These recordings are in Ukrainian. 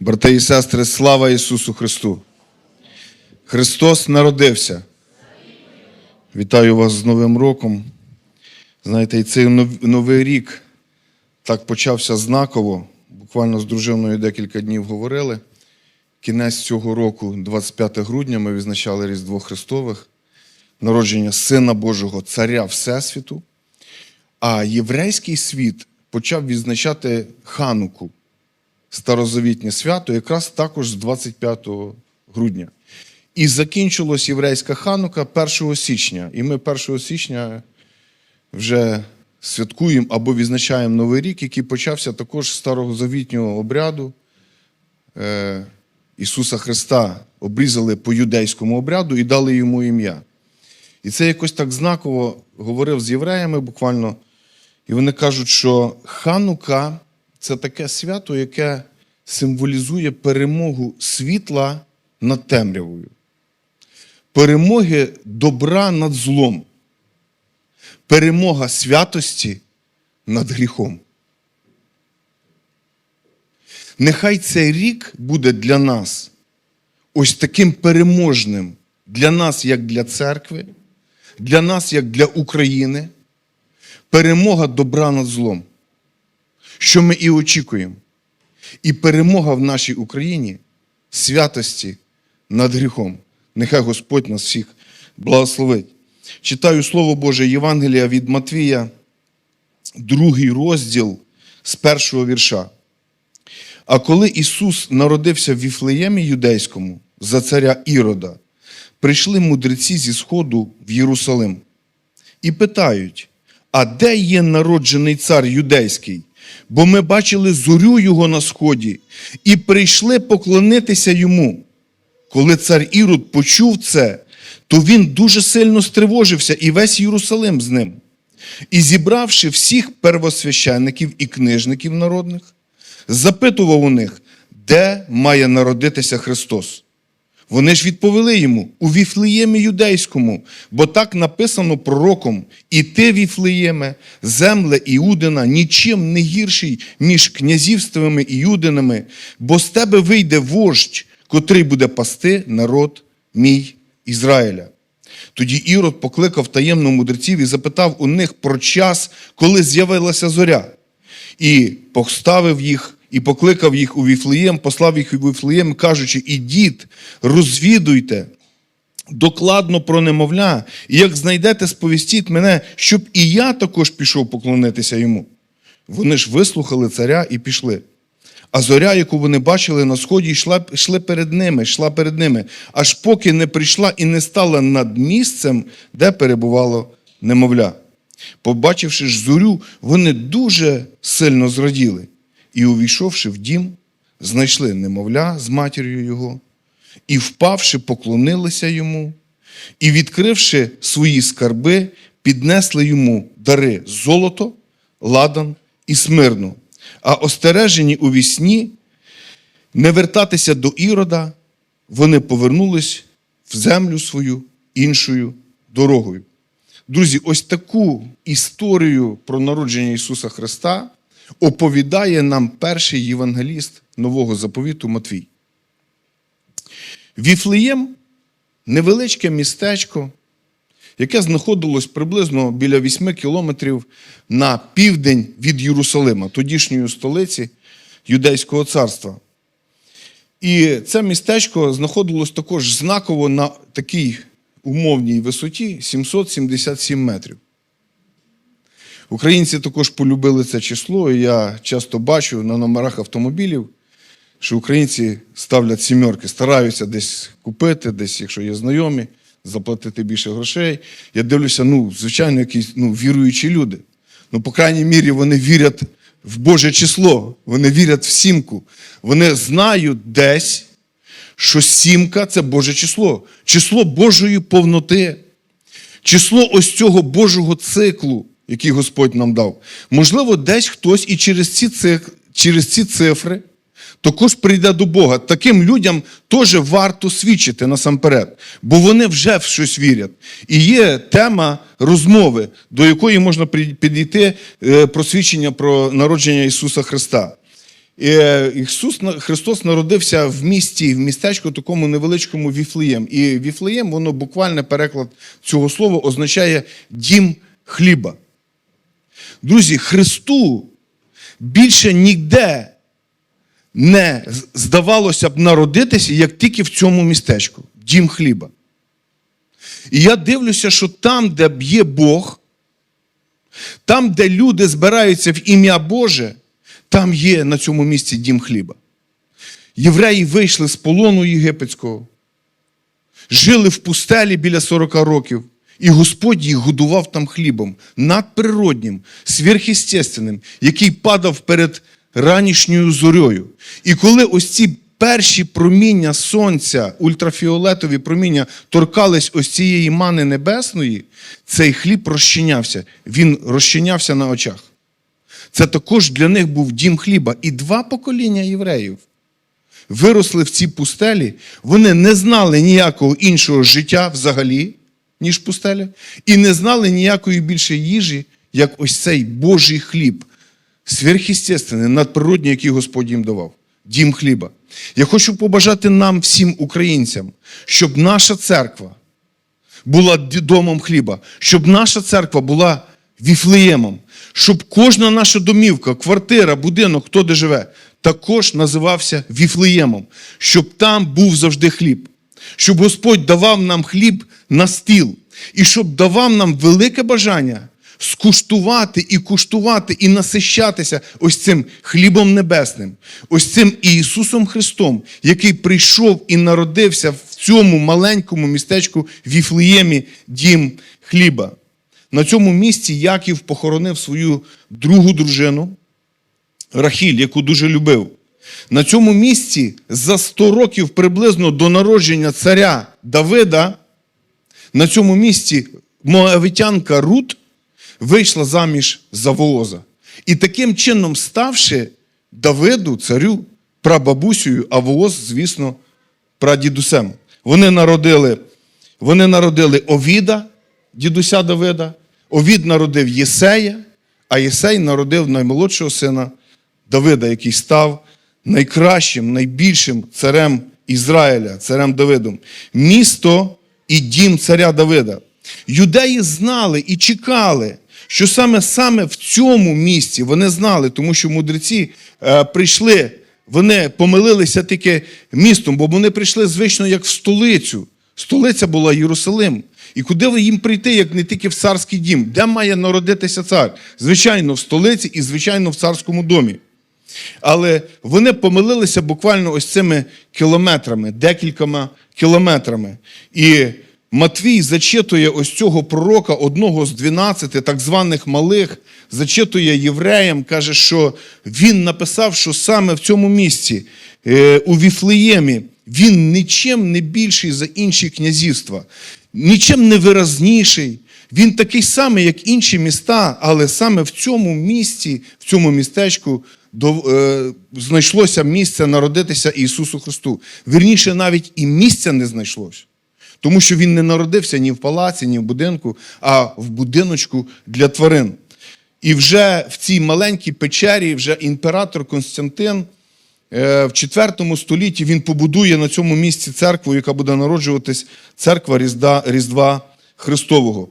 Брати і сестри, слава Ісусу Христу! Христос народився. Вітаю вас з Новим роком. Знаєте, і цей новий рік так почався знаково. Буквально з дружиною декілька днів говорили. Кінець цього року, 25 грудня, ми відзначали Різдво Христових, народження Сина Божого, Царя Всесвіту. А єврейський світ почав відзначати Хануку, старозавітнє свято, якраз також з 25 грудня. І закінчилась єврейська ханука 1 січня. І ми 1 січня вже святкуємо або відзначаємо Новий рік, який почався також з старозавітнього обряду. Е, Ісуса Христа обрізали по юдейському обряду і дали йому ім'я. І це якось так знаково говорив з євреями буквально. І вони кажуть, що Ханука це таке свято, яке символізує перемогу світла над темрявою, перемоги добра над злом, перемога святості над гріхом. Нехай цей рік буде для нас ось таким переможним. Для нас, як для церкви, для нас, як для України, перемога добра над злом, що ми і очікуємо. І перемога в нашій Україні святості над гріхом. Нехай Господь нас всіх благословить. Читаю Слово Боже Євангелія від Матвія, другий розділ з першого вірша. А коли Ісус народився в Віфлеємі юдейському за царя Ірода, прийшли мудреці зі Сходу в Єрусалим і питають: а де є народжений цар юдейський? Бо ми бачили зорю його на сході і прийшли поклонитися йому. Коли цар Ірод почув це, то він дуже сильно стривожився і весь Єрусалим з ним. І зібравши всіх первосвященників і книжників народних, запитував у них, де має народитися Христос. Вони ж відповіли йому у Віфлеємі юдейському, бо так написано пророком: і ти, Віфлеєме, земле Іудина, нічим не гірший між князівствами Іудинами, бо з тебе вийде вождь, котрий буде пасти народ мій Ізраїля. Тоді Ірод покликав таємно мудреців і запитав у них про час, коли з'явилася зоря, і поставив їх, і покликав їх у Віфлеєм, послав їх у Віфлеєм, кажучи: ідіть, розвідуйте докладно про немовля, і як знайдете, сповістіть мене, щоб і я також пішов поклонитися йому. Вони ж вислухали царя і пішли. А зоря, яку вони бачили на сході, йшла, йшла перед ними, йшла перед ними, аж поки не прийшла і не стала над місцем, де перебувало немовля. Побачивши ж зорю, вони дуже сильно зраділи і, увійшовши в дім, знайшли немовля з матір'ю його, і, впавши, поклонилися йому, і, відкривши свої скарби, піднесли йому дари золото, ладан і смирну, а остережені у вісні не вертатися до Ірода, вони повернулись в землю свою іншою дорогою. Друзі, ось таку історію про народження Ісуса Христа оповідає нам перший євангеліст нового заповіту Матвій. Віфлеєм невеличке містечко, яке знаходилось приблизно біля 8 кілометрів на південь від Єрусалима, тодішньої столиці Юдейського царства. І це містечко знаходилось також знаково на такій умовній висоті 777 метрів. Українці також полюбили це число, і я часто бачу на номерах автомобілів, що українці ставлять сімерки, стараються десь купити, десь, якщо є знайомі, заплатити більше грошей. Я дивлюся, ну, звичайно, якісь ну, віруючі люди. Ну, по крайній мірі, вони вірять в Боже число, вони вірять в сімку. Вони знають десь, що сімка це Боже число, число Божої повноти, число ось цього Божого циклу, який Господь нам дав. Можливо, десь хтось і через ці, цих, через ці цифри також прийде до Бога. Таким людям теж варто свідчити насамперед, бо вони вже в щось вірять. І є тема розмови, до якої можна підійти е, про свідчення про народження Ісуса Христа. Е, Ісус Христос народився в місті, в містечку такому невеличкому Віфлеєм. І Віфлеєм, воно буквальний переклад цього слова означає дім хліба. Друзі, Христу більше ніде не здавалося б народитися, як тільки в цьому містечку дім хліба. І я дивлюся, що там, де є Бог, там, де люди збираються в ім'я Боже, там є на цьому місці дім хліба. Євреї вийшли з полону єгипетського, жили в пустелі біля 40 років, і Господь їх годував там хлібом, надприроднім, сверхъестественним, який падав перед ранішньою зорею. І коли ось ці перші проміння сонця, ультрафіолетові проміння торкались ось цієї мани небесної, цей хліб розчинявся. Він розчинявся на очах. Це також для них був дім хліба. І два покоління євреїв виросли в цій пустелі, вони не знали ніякого іншого життя взагалі, ніж пустеля, і не знали ніякої більше їжі, як ось цей Божий хліб, сверхъестественний, надприродній, який Господь їм давав. Дім хліба. Я хочу побажати нам, всім українцям, щоб наша церква була домом хліба, щоб наша церква була віфлеємом, щоб кожна наша домівка, квартира, будинок, хто де живе, також називався віфлеємом, щоб там був завжди хліб, щоб Господь давав нам хліб на стіл, і щоб давав нам велике бажання скуштувати і куштувати, і насищатися ось цим хлібом небесним, ось цим Ісусом Христом, який прийшов і народився в цьому маленькому містечку Віфлеємі дім хліба. На цьому місці Яків похоронив свою другу дружину Рахіль, яку дуже любив. На цьому місці за 100 років приблизно до народження царя Давида, на цьому місці моавитянка Рут вийшла заміж за Вооза. І таким чином, ставши Давиду, царю, прабабусею, а Вооз, звісно, прадідусем. Вони народили, вони народили Овіда, дідуся Давида. Овід народив Єсея, а Єсей народив наймолодшого сина Давида, який став найкращим, найбільшим царем Ізраїля, царем Давидом. Місто і дім царя Давида. Юдеї знали і чекали, що саме саме в цьому місці вони знали, тому що мудреці е, прийшли, вони помилилися тільки містом, бо вони прийшли звично як в столицю. Столиця була Єрусалим. І куди їм прийти, як не тільки в царський дім? Де має народитися цар? Звичайно, в столиці і, звичайно, в царському домі. Але вони помилилися буквально ось цими кілометрами, декількома кілометрами. І Матвій зачитує ось цього пророка, одного з 12 так званих малих, зачитує євреям, каже, що він написав, що саме в цьому місці, е, у Віфлеємі, він нічим не більший за інші князівства, нічим не виразніший. Він такий самий, як інші міста, але саме в цьому місті, в цьому містечку знайшлося місце народитися Ісусу Христу. Вірніше, навіть і місця не знайшлось. Тому що він не народився ні в палаці, ні в будинку, а в будиночку для тварин. І вже в цій маленькій печері, вже імператор Константин е, в IV столітті він побудує на цьому місці церкву, яка буде народжуватись церква Різдва Христового.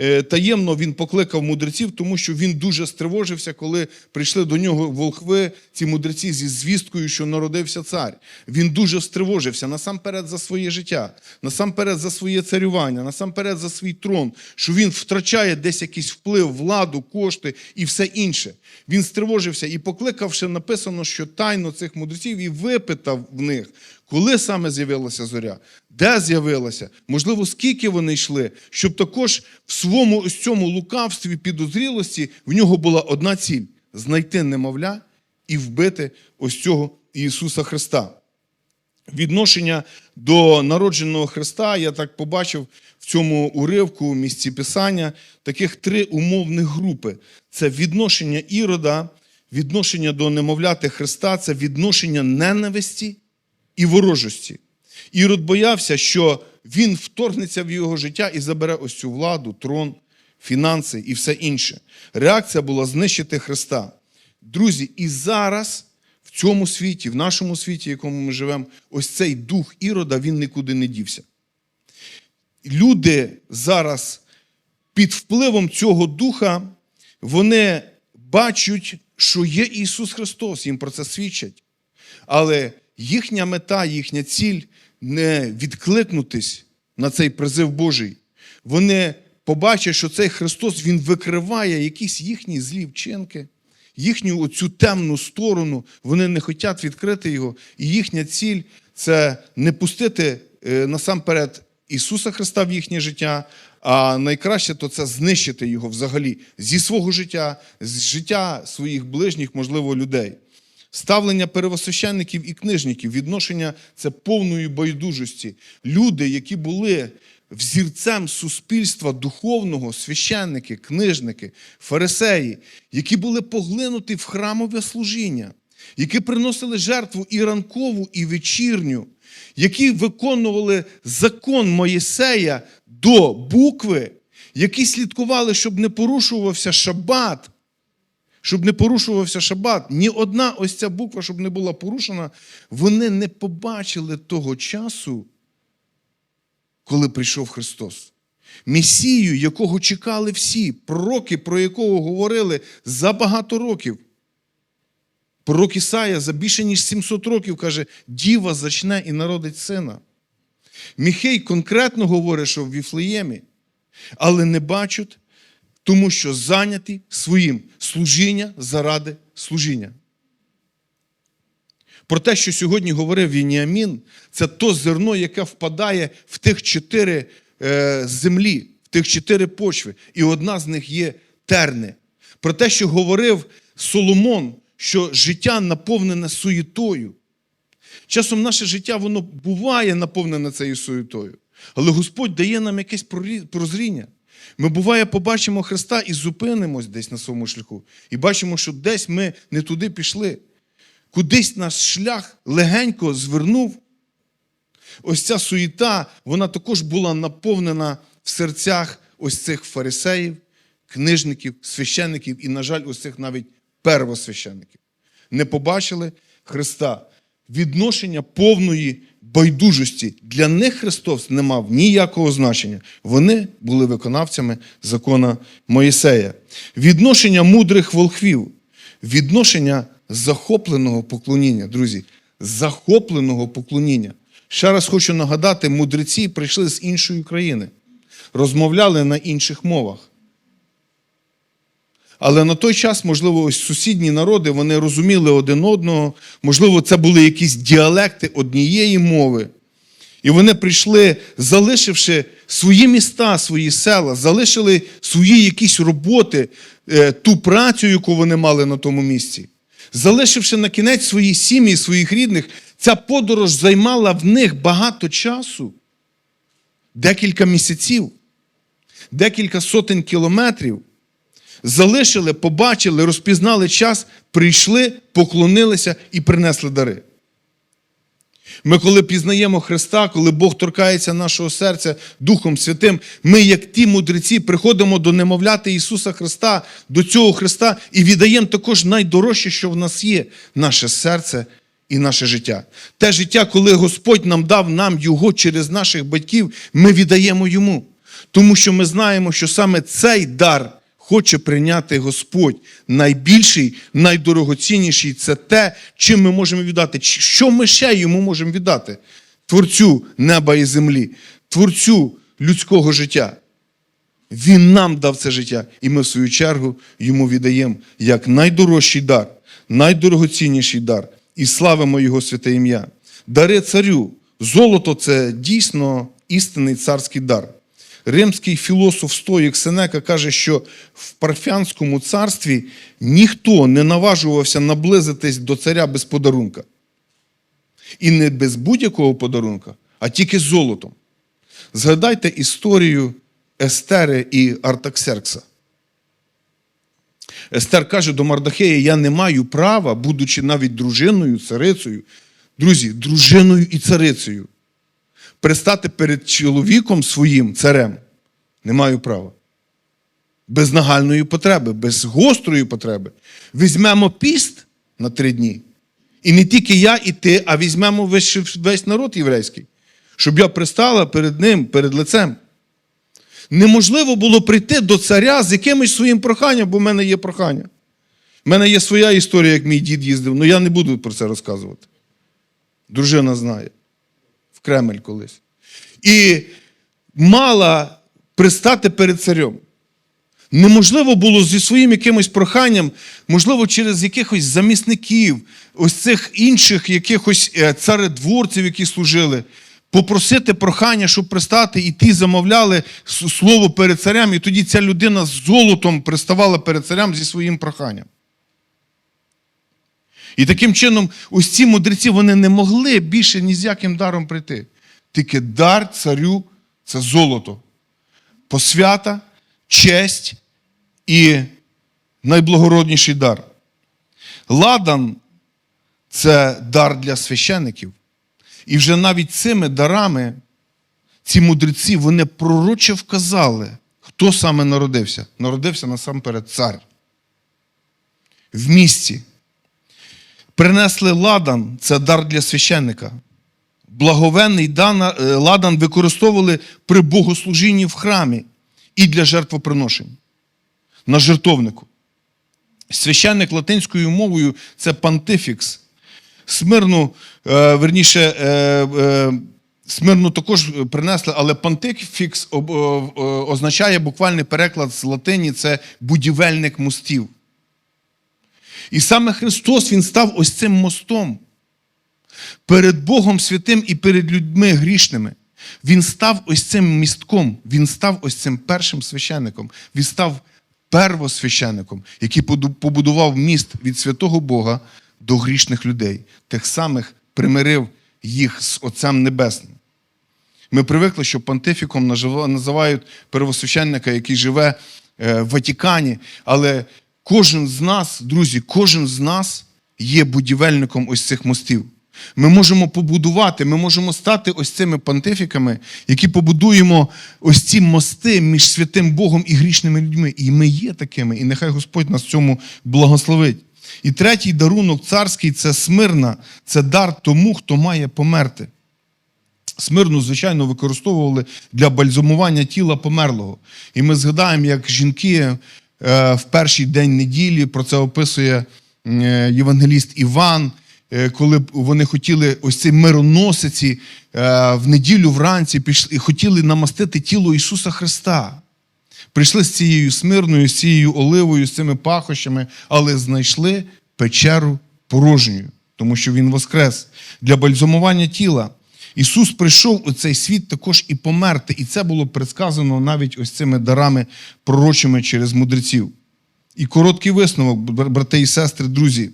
Е, Таємно він покликав мудреців, тому що він дуже стривожився, коли прийшли до нього волхви, ці мудреці зі звісткою, що народився цар. Він дуже стривожився насамперед за своє життя, насамперед за своє царювання, насамперед за свій трон, що він втрачає десь якийсь вплив, владу, кошти і все інше. Він стривожився і покликавши, написано, що тайно цих мудреців і випитав в них, коли саме з'явилася зоря, де з'явилася, можливо, скільки вони йшли, щоб також в своєму ось цьому лукавстві, підозрілості в нього була одна ціль знайти немовля і вбити ось цього Ісуса Христа. Відношення до народженого Христа я так побачив в цьому уривку, в місці Писання, таких три умовних групи: це відношення ірода, відношення до немовляти Христа, це відношення ненависті і ворожості. Ірод боявся, що він вторгнеться в його життя і забере ось цю владу, трон, фінанси і все інше. Реакція була знищити Христа. Друзі, і зараз в цьому світі, в нашому світі, в якому ми живемо, ось цей дух ірода, він нікуди не дівся. Люди зараз під впливом цього духа, вони бачать, що є Ісус Христос, їм про це свідчать. Але їхня мета, їхня ціль не відкликнутись на цей призив Божий. Вони побачать, що цей Христос Він викриває якісь їхні злі вчинки, їхню оцю темну сторону. Вони не хочуть відкрити його. І їхня ціль це не пустити е, насамперед Ісуса Христа в їхнє життя, а найкраще то це знищити його взагалі зі свого життя, з життя своїх ближніх, можливо, людей. Ставлення первосвященників і книжників, відношення це повної байдужості. Люди, які були взірцем суспільства духовного, священники, книжники, фарисеї, які були поглинуті в храмове служіння, які приносили жертву і ранкову, і вечірню, які виконували закон Моїсея до букви, які слідкували, щоб не порушувався шабат щоб не порушувався шабат, ні одна ось ця буква, щоб не була порушена, вони не побачили того часу, коли прийшов Христос. Месію, якого чекали всі, пророки, про якого говорили за багато років. Пророк Ісая за більше ніж 700 років каже, діва зачне і народить сина. Міхей конкретно говорить, що в Віфлеємі, але не бачать, тому що зайняті своїм служіння заради служіння. Про те, що сьогодні говорив Вініамін, це то зерно, яке впадає в тих чотири е, землі, в тих чотири почви, і одна з них є терни. Про те, що говорив Соломон, що життя наповнене суєтою. Часом наше життя воно буває наповнене цією суєтою, але Господь дає нам якесь прозріння. Ми буває, побачимо Христа і зупинимось десь на своєму шляху. І бачимо, що десь ми не туди пішли. Кудись наш шлях легенько звернув. Ось ця суєта, вона також була наповнена в серцях ось цих фарисеїв, книжників, священників і, на жаль, ось цих навіть первосвященників. Не побачили Христа. Відношення повної байдужості. Для них Христос не мав ніякого значення. Вони були виконавцями закона Моїсея. Відношення мудрих волхвів, відношення захопленого поклоніння, друзі, захопленого поклоніння. Ще раз хочу нагадати, мудреці прийшли з іншої країни, розмовляли на інших мовах. Але на той час, можливо, ось сусідні народи вони розуміли один одного, можливо, це були якісь діалекти однієї мови. І вони прийшли, залишивши свої міста, свої села, залишили свої якісь роботи, е, ту працю, яку вони мали на тому місці. Залишивши на кінець свої сім'ї, своїх рідних, ця подорож займала в них багато часу, декілька місяців, декілька сотень кілометрів залишили, побачили, розпізнали час, прийшли, поклонилися і принесли дари. Ми, коли пізнаємо Христа, коли Бог торкається нашого серця Духом Святим, ми, як ті мудреці, приходимо до немовляти Ісуса Христа, до цього Христа і віддаємо також найдорожче, що в нас є, наше серце і наше життя. Те життя, коли Господь нам дав нам Його через наших батьків, ми віддаємо Йому. Тому що ми знаємо, що саме цей дар хоче прийняти Господь. Найбільший, найдорогоцінніший це те, чим ми можемо віддати. Що ми ще йому можемо віддати? Творцю неба і землі, творцю людського життя. Він нам дав це життя, і ми, в свою чергу, йому віддаємо як найдорожчий дар, найдорогоцінніший дар, і славимо Його святе ім'я. Дари царю. Золото це дійсно істинний царський дар. Римський філософ Стоїк Сенека каже, що в парфянському царстві ніхто не наважувався наблизитись до царя без подарунка. І не без будь-якого подарунка, а тільки золотом. Згадайте історію Естери і Артаксеркса. Естер каже до Мардахея: я не маю права, будучи навіть дружиною, царицею, друзі, дружиною і царицею, пристати перед чоловіком своїм царем. Не маю права. без нагальної потреби, без гострої потреби. Візьмемо піст на три дні. І не тільки я і ти, а візьмемо весь, весь народ єврейський, щоб я пристала перед ним, перед лицем. Неможливо було прийти до царя з якимось своїм проханням, бо в мене є прохання. У мене є своя історія, як мій дід їздив, але я не буду про це розказувати. Дружина знає. В Кремль колись. І мала пристати перед царем. Неможливо було зі своїм якимось проханням, можливо, через якихось замісників, ось цих інших якихось е, царедворців, які служили, попросити прохання, щоб пристати, і ті замовляли слово перед царем, і тоді ця людина з золотом приставала перед царем зі своїм проханням. І таким чином, ось ці мудреці вони не могли більше ні з яким даром прийти. Тільки дар царю це золото, посвята, честь і найблагородніший дар. Ладан це дар для священиків. І вже навіть цими дарами ці мудреці вони пророче вказали, хто саме народився. Народився насамперед цар. В місті. Принесли ладан це дар для священника. Благовенний е, ладан використовували при богослужінні в храмі і для жертвоприношень на жертовнику. Священник латинською мовою це пантифікс. Смирну, е, верніше, е, смирну також принесли, але пантифікс означає буквальний переклад з латині це будівельник мостів. І саме Христос Він став ось цим мостом перед Богом святим і перед людьми грішними. Він став ось цим містком, він став ось цим першим священником. Він став первосвященником, який побудував міст від святого Бога до грішних людей, тих самих примирив їх з Отцем Небесним. Ми привикли, що понтифіком називають первосвященника, який живе е, в Ватикані. Але кожен з нас, друзі, кожен з нас є будівельником ось цих мостів. Ми можемо побудувати, ми можемо стати ось цими понтифіками, які побудуємо ось ці мости між святим Богом і грішними людьми. І ми є такими, і нехай Господь нас цьому благословить. І третій дарунок царський це смирна, це дар тому, хто має померти. Смирну, звичайно, використовували для бальзамування тіла померлого. І ми згадаємо, як жінки в перший день неділі про це описує е, євангеліст Іван, е, коли вони хотіли ось ці мироносиці е, в неділю вранці пішли хотіли намастити тіло Ісуса Христа. Прийшли з цією смирною, з цією оливою, з цими пахощами, але знайшли печеру порожньою, тому що Він воскрес для бальзамування тіла. Ісус прийшов у цей світ також і померти, і це було предсказано навіть ось цими дарами пророчими через мудреців. І короткий висновок, брати і сестри, друзі.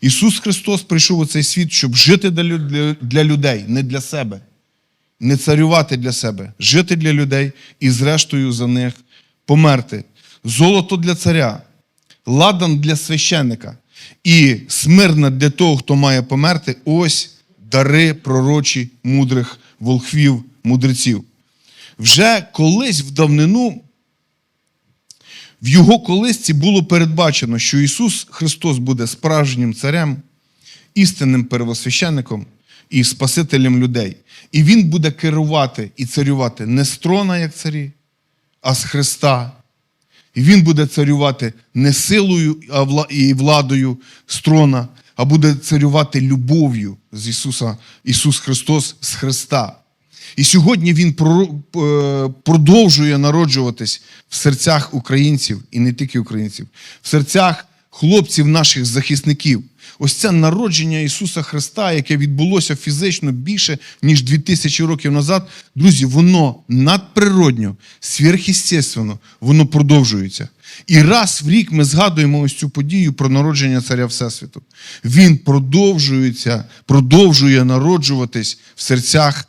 Ісус Христос прийшов у цей світ, щоб жити для людей, не для себе не царювати для себе, жити для людей і, зрештою, за них померти. Золото для царя, ладан для священника і смирна для того, хто має померти ось дари пророчі мудрих волхвів, мудреців. Вже колись в давнину в його колисці було передбачено, що Ісус Христос буде справжнім царем, істинним первосвященником і Спасителем людей. І Він буде керувати і царювати не з трона, як царі, а з Христа. І Він буде царювати не силою і владою з трона, а буде царювати любов'ю з Ісуса, Ісус Христос з Христа. І сьогодні Він е, продовжує народжуватись в серцях українців, і не тільки українців, в серцях хлопців наших захисників. Ось це народження Ісуса Христа, яке відбулося фізично більше, ніж 2000 років назад, друзі, воно надприродньо, сверхъестественно, воно продовжується. І раз в рік ми згадуємо ось цю подію про народження Царя Всесвіту. Він продовжується, продовжує народжуватись в серцях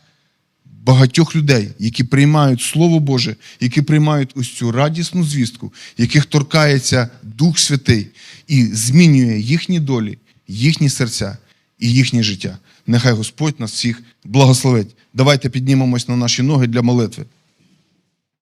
багатьох людей, які приймають Слово Боже, які приймають ось цю радісну звістку, яких торкається Дух Святий і змінює їхні долі, їхні серця і їхнє життя. Нехай Господь нас всіх благословить. Давайте піднімемось на наші ноги для молитви.